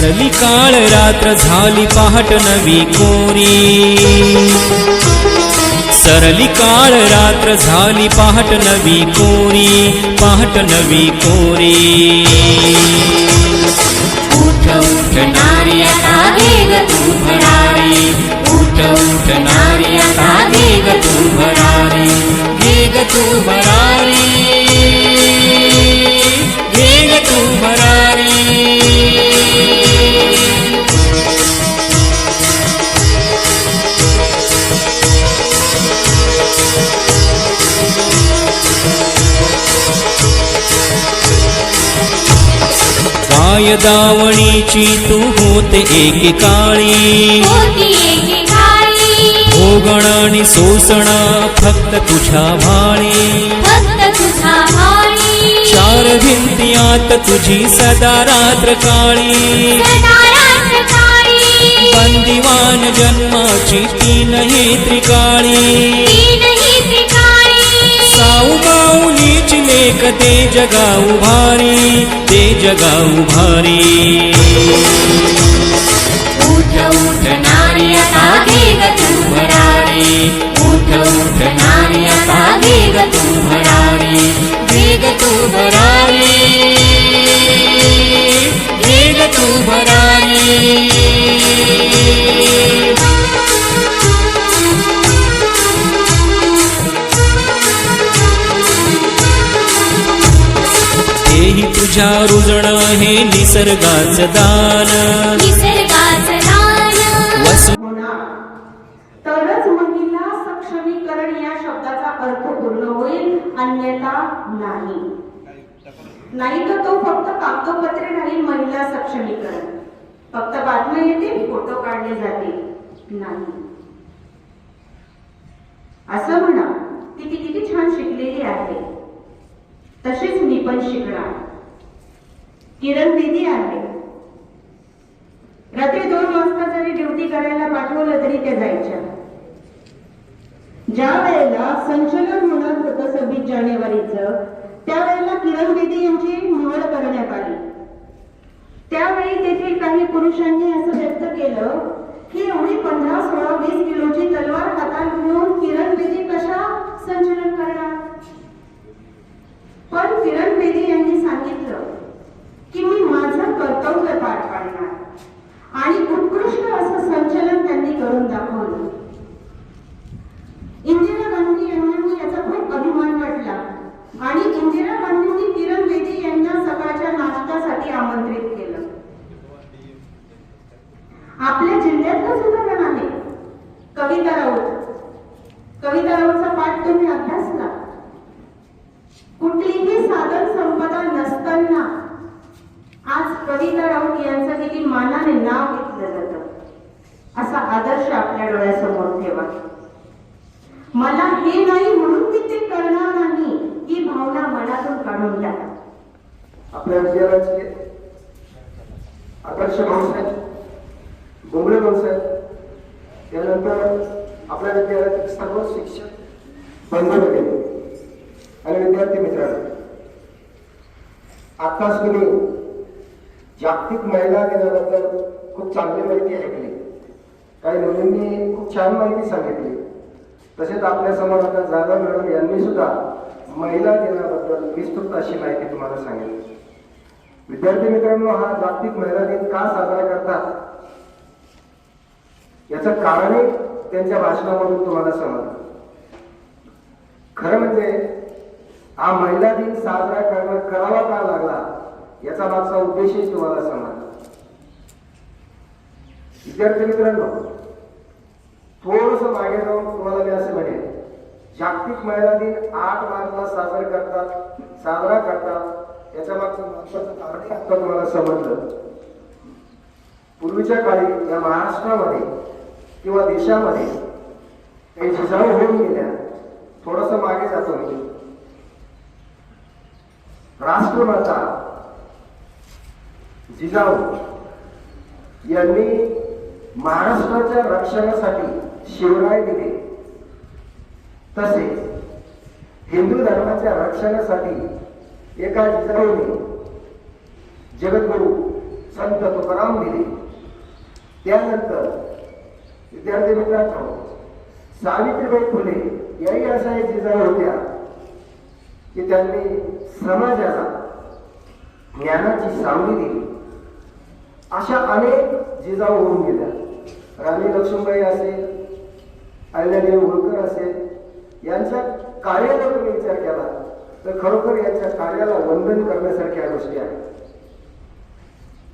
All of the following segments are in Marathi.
सरली काळ रात्र झाली पहाट नवी कोरी सरली काळ रात्र झाली पहाट नवी कोरी पहाट नवी कोरी उठ उठ नारी आता वेग तू भरारी. उठ उठ नारी आता वेग तू भरारी. वेग तू भरारी. काय दावणीची तू होते होती एकेकाळी. भोगण आणि शोषण फक्त तुझ्या भाळी. चार भिंतीयात तुझी सदा रात्र काळी. काळी. बंदिवान जन्माची तीनही त्रिकाळी. साऊ माऊलीची लेख ते जगाऊ भारी. ते जगा उभारी तुझ्या रुजण हे निसर्गाचं दान. होणार तरच महिला सक्षमीकरण या शब्दाचा अर्थ पूर्ण होईल अन्यथा नाही. नाही तर तो फक्त कागदोपत्री राहील महिला सक्षमीकरण. फक्त बातम्या येतील फोटो काढले जातील. नाही. असं म्हणा ती ती किती छान शिकलेली आहे. तशीच मी पण शिकणार. किरण दिदी आहे. रात्री दोन वाजता जरी ड्युटी करायला पाठवलं तरी त्या जायच्या. ज्या वेळेला संचलन होणार होतं सव्वीस जानेवारीचं त्यावेळेला किरण बेदी यांची निवड करण्यात आली. त्यावेळी तेथील काही पुरुषांनी असं व्यक्त केलं की एवढी पंधरा सोळा वीस किलोची तलवार हातात घेऊन किरण बेदी कशा संचलन करणार? पण किरण बेदी यांनी सांगितलं की मी माझं कर्तव्य पार पाडणार आणि उत्कृष्ट असं संचलन त्यांनी करून दाखवलं. इंदिरा गांधी यांना याचा खूप अभिमान वाटला. आणि इंदिरा गांधींनी किरण बेदी यांना सकाळच्या नाश्त्यासाठी आमंत्रित केलं. आपल्या जिल्ह्यातलंच उदाहरण आहे. कविता राऊत. कविता राऊतचा पाठ तुम्ही अभ्यासला. कुठलीही साधन संपदा नसताना कविता राऊत यांचं किती मानाने नाव घेतलं जातं. असा आदर्श आपल्या डोळ्यासमोर ठेवा. मला हे नाही म्हणून मी ते करणार नाही ही भावना मनातून काढून टाका. आपल्या विद्यालयाचे आदर्श भाऊसाहेब बोंबळे भाऊसाहेब त्यानंतर आपल्या विद्यालयातील सर्व शिक्षक बंधू वगैरे आणि विद्यार्थी मित्रांनो आत्ताच तुम्ही जागतिक महिला दिनाबद्दल खूप चांगली माहिती ऐकली. काही मुलींनी खूप छान माहिती सांगितली. तसेच आपल्यासमोर आता जाधव मॅडम यांनी सुद्धा महिला दिनाबद्दल विस्तृत अशी माहिती तुम्हाला सांगितली. विद्यार्थी मित्रांनो हा जागतिक महिला दिन का साजरा करतात? याचं कारणही त्यांच्या भाषणामधून तुम्हाला समजलं. खरं म्हणजे हा महिला दिन साजरा करणं करावा का लागला? याचा मागचा उद्देशही तुम्हाला सांगा विद्यार्थी मित्रांनो थोडस मागे जाऊन तुम्हाला मी असं म्हणेन जागतिक महिला दिन आठ मार्चला साजरा करतात साजरा करतात याच्या मागचं महत्वाचं कारण आता तुम्हाला समजलं. पूर्वीच्या काळी या महाराष्ट्रामध्ये किंवा देशामध्ये काही जिजाऊ होऊन गेल्या. थोडस मागे जातो मी. राष्ट्रमाता जिजाऊ यांनी महाराष्ट्राच्या रक्षणासाठी शिवराय दिले. तसेच हिंदू धर्माच्या रक्षणासाठी एका जिजाऊने जगद्गुरु संत तुकाराम दिले. त्यानंतर विद्यार्थी मित्रांनो सावित्रीबाई फुले याही अशा एक जिजाऊ होत्या की त्यांनी समाजाला ज्ञानाची सावली दिली. अशा अनेक जिजाऊ होऊन गेल्या. राणी लक्ष्मीबाई असेल अहिल्यादेवी होळकर असेल यांच्या कार्याला तुम्ही विचार केला तर खरोखर यांच्या कार्याला वंदन करण्यासारख्या गोष्टी आहेत.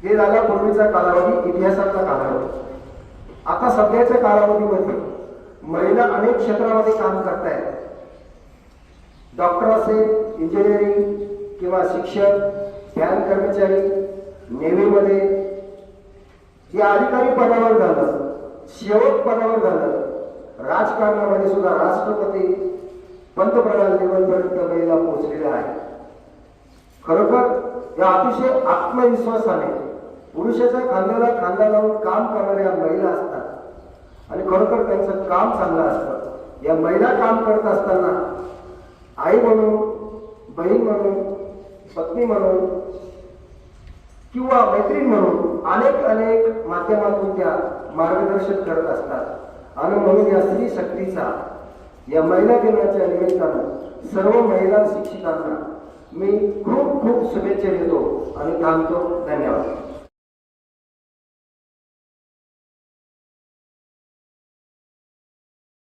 हे झाला पूर्वीचा कालावधी इतिहासाचा कालावधी. आता सध्याच्या कालावधीमध्ये महिला अनेक क्षेत्रामध्ये काम करतायत. डॉक्टर असेल इंजिनिअरिंग किंवा शिक्षक ध्यान कर्मचारी नेव्हीमध्ये या अधिकारी पदावर झालं सेवक पदावर झालं राजकारणामध्ये सुद्धा राष्ट्रपती पंतप्रधान लेवलपर्यंत महिला पोहोचलेल्या आहेत. खरोखर या अतिशय आत्मविश्वासाने पुरुषाच्या खांद्याला खांदा लावून काम करणाऱ्या महिला असतात. आणि खरोखर त्यांचं काम चांगलं असतं. या महिला काम करत असताना आई म्हणून बहीण म्हणून पत्नी म्हणून किंवा मैत्रीण म्हणून अनेक अनेक माध्यमातून त्या मार्गदर्शन करत असतात. आणि म्हणून या स्त्री शक्तीचा या महिला दिनाच्या निमित्तानं सर्व महिला शिक्षिकांना मी खूप खूप शुभेच्छा देतो आणि थांबतो. धन्यवाद.